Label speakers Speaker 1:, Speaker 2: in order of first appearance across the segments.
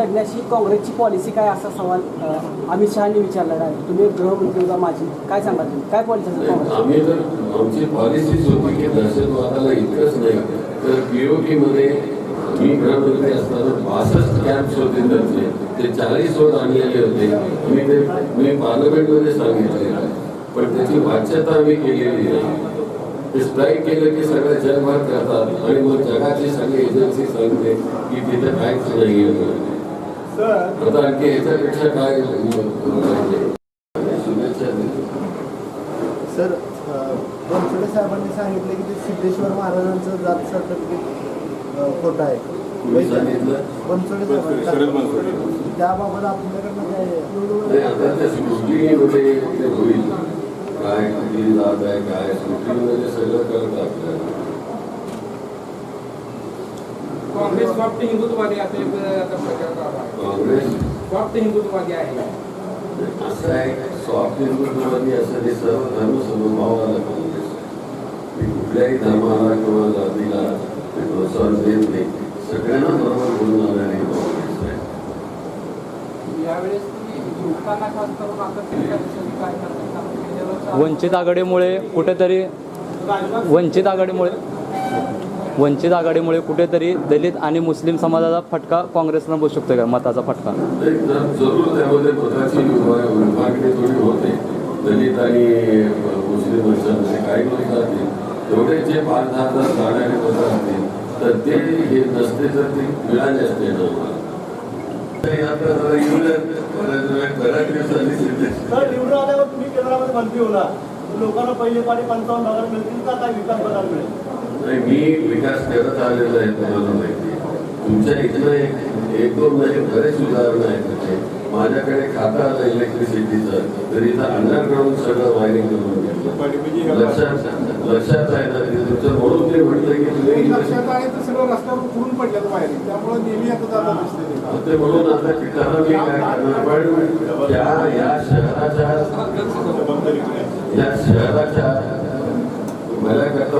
Speaker 1: लढण्याची काँग्रेसची पॉलिसी काय असा सवाल अमित शहानी विचारलेला आहे तुम्ही गृहमंत्री होता माझी. काय सांगा तुम्ही? काय पॉलिसी
Speaker 2: आम्ही तर आमची पॉलिसीच होती की दहशतवादाला इतकंच नाही. तर पीओके मध्ये मी गृहमंत्री असताना बासष्ट कॅम्प्स होते त्यांचे. ते चाळीस वर आणलेले होते. मी ते मी पार्लमेंटमध्ये सांगितले. पण त्याची वाच्यता आम्ही केलेली नाही. ते स्ट्राईक केलं की सगळं जगभर करतात. आणि मग जगाची सगळी एजन्सी सांगते की तिथे काहीच नाही आता आणखी ह्याच्यापेक्षा काय शुभेच्छा
Speaker 3: सर बनसोडे साहेबांनी सांगितले की ते सिद्धेश्वर महाराजांचं जात सर्टिफिकेट खोटं आहे.
Speaker 2: तुम्ही सांगितलं?
Speaker 3: बनसोडे साहेबांनी त्याबाबत आपल्याकडनं काय
Speaker 2: नाही आता त्या स्क्रुटीमध्ये ते होईल? काय कुठली जात आहे काय सगळं कळत आपल्याला.
Speaker 4: काँग्रेस फक्त हिंदुत्ववादी असे आता प्रचार चालू आहे.
Speaker 2: काँग्रेस?
Speaker 4: फक्त हिंदुत्ववादी आहे.
Speaker 2: असं आहे सॉफ्ट हिंदुत्ववादी असं ते सर्व धर्म समभावाला काँग्रेस. मी कुठल्याही धर्माला किंवा जातीला प्रोत्साहन देत नाही सगळ्यांना काँग्रेस आहे.
Speaker 4: यावेळेस करता?
Speaker 5: वंचित आघाडीमुळे कुठेतरी वंचित आघाडीमुळे वंचित आघाडीमुळे कुठेतरी दलित आणि मुस्लिम समाजाचा फटका काँग्रेसला बसू शकतो का? मताचा फटका.
Speaker 2: दलित आणि मुस्लिम काही जे असतील तर ते हे नसते तर ते मिळाले असते
Speaker 6: लोकांना पहिले पाणी पंचावन्न हजार मिळतील का? काय विकास बघायला मिळेल?
Speaker 2: नाही मी विकास करत आलेला आहे तुम्हाला माहिती. तुमच्या इथलं एक एक दोन नाही बरेच उदाहरणं आहेत त्याचे माझ्याकडे खातं आलं इलेक्ट्रिसिटीचं तर इथं अंडरग्राऊंड सगळं वायरिंग करून घेतलं. लक्षात लक्षात आहे ना तुमचं म्हणून ते म्हटलं की तुम्ही
Speaker 7: लक्षात आहे तर सगळं रस्त्यावर ते
Speaker 2: म्हणून आता पिकाला मी काय करणार? पण या या शहराच्या या शहराच्या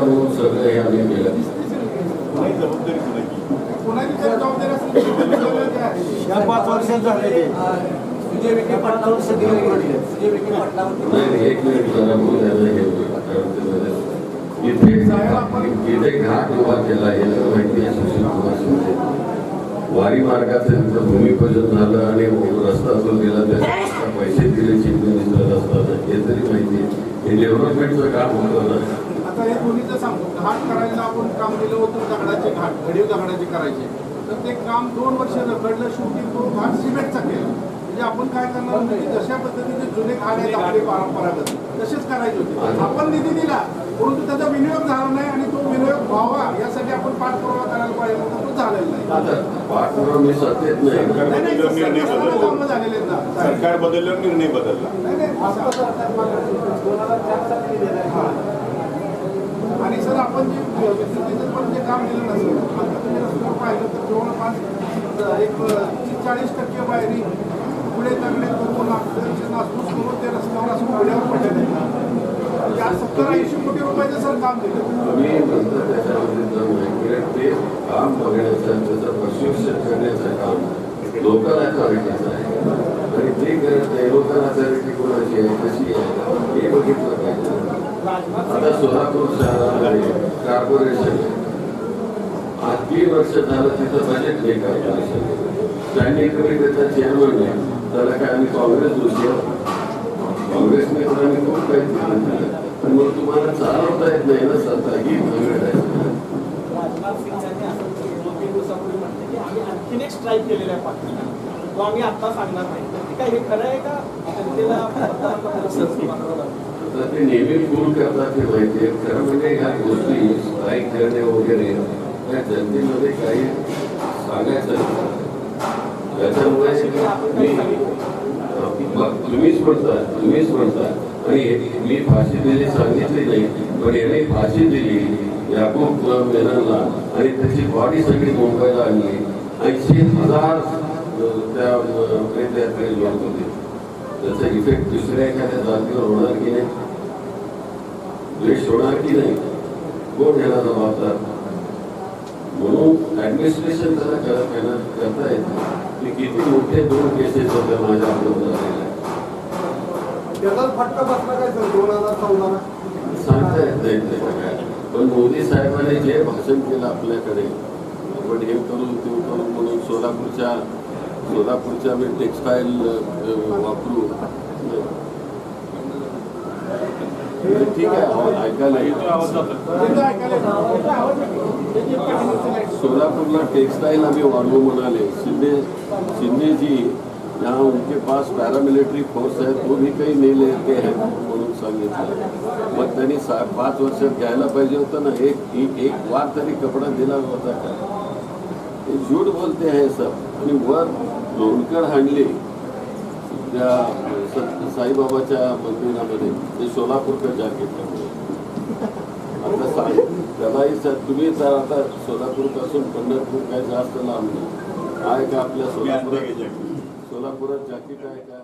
Speaker 2: मला सगळं हे आम्ही केलं
Speaker 6: या पाच वर्षात झालेले
Speaker 4: विखे विखे
Speaker 2: नाही नाही, एक मिनिट. जरा बोलायला हे इथे इथे घाट उभा केला माहिती आहे सुशील कुमार शिंदे वारी मार्गाचं भूमिपूजन झालं आणि रस्ता जो गेला त्याच्या पैसे दिले चीफ रस्ता हे तरी माहिती आहे हे डेव्हलपमेंटचं काम होतं ना
Speaker 7: आता हे दोन्हीचं सांगतो घाट करायला आपण काम दिलं होतं दगडाचे घाट घडीव दगडाचे करायचे. तर ते काम दोन वर्ष रखडलं शेवटी तो घाट सिमेंटचा केला. म्हणजे आपण काय करणार? म्हणजे जशा पद्धतीने जुने घाट आहेत आपले परंपरागत तसेच करायचे होते. आपण निधी दिला परंतु त्याचा विनियोग झाला नाही आणि तो विनियोग व्हावा यासाठी आपण पाठपुरावा करायला पाहिजे होता तो झालेला नाही.
Speaker 8: सरकार बदलल्यावर निर्णय बदलला.
Speaker 7: नाही, नाही, असं-. आणि सर आपण जे विद्युतीचं पण जे काम केलं नसेल आता तुम्ही रस्त्यावर पाहिलं तर जवळपास एक चाळीस टक्के पायरी पुढे तगडे करून अक्षरशः नासपूस करून ते रस्त्यावर असं उघड्यावर पडलेले या सत्तर ऐंशी कोटी रुपयाचं सर काम दिलं
Speaker 2: मी ते काम बघण्याचं त्याचं प्रशिक्षण करण्याचं काम लोकल अथॉरिटीचं आहे. आणि ते करत नाही लोकांना अथॉरिटी कोणाची आहे कशी आहे हे बघितलं पाहिजे. आता सोलापूरचा कॉर्पोरेशन आज तीन वर्ष झालं तिथं बजेट नाही कॉर्पोरेशन स्टँडिंग कमिटीचा चेअरमन आहे त्याला काय आम्ही काँग्रेस दोषी आहोत? काँग्रेसने तर आम्ही खूप काही केलं पण मग तुम्हाला चालवता येत नाही ना सत्ता ही भानगड आहे.
Speaker 6: राजनाथ आम्ही आणखीन एक स्ट्राईक केलेला आहे पाकिस्तान तो आम्ही आता सांगणार नाही. काय हे खरं आहे का? जनतेला मतदारांना
Speaker 2: ते नेहमी फूल करतात ते माहिती खरं म्हणजे ह्या गोष्टी स्ट्राईक करणे वगैरे या जनतेमध्ये काही सांगायचं त्याच्यामुळे तुम्हीच म्हणता तुम्हीच म्हणता आणि मी फाशी दिली सांगितली नाही पण याने फाशी दिली याकूब मेननला आणि त्याची बॉडी सगळी मुंबईला आणली. ऐंशी हजार त्या लोक होते त्याचा इफेक्ट दुसऱ्या एखाद्या जातीवर होणार की नाही? द्वेष होणार की नाही? कोण याला जबाबदार? म्हणून ऍडमिनिस्ट्रेशन त्याला करत करता येत की किती मोठे दोन केसेस होत्या माझ्या हातात झालेल्या सांगता येत नाही काय पण मोदी साहेबांनी जे भाषण केलं आपल्याकडे आपण हे करू ते करू म्हणून सोलापूरच्या सोलापूरच्या मी टेक्स्टाईल वापरू ठीक आहे हो, ऐकायला सोलापूरला
Speaker 7: तिथं
Speaker 2: आम्ही वाढवू म्हणाले. शिंदे शिंदेजी यहाँ उनके पास पैरामिलिट्री फोर्स है तो भी काही नेले लेते हैं म्हणून सांगितलं. मग त्यांनी सा पाच वर्षात घ्यायला पाहिजे होतं ना एक एक एक वार तरी कपडा दिला होता का? ते बोलते आहे सब. आणि वर लोणकड हाणली. त्या साईबाबाच्या मंदिरामध्ये. ते सोलापूरचं जॅकेट आता सांग त्यालाही सर तुम्ही तर आता सोलापूरपासून पंढरपूर काय जास्त लांब नाही. आहे का आपल्या सोलापुरात? सोलापुरात जॅकेट आहे का?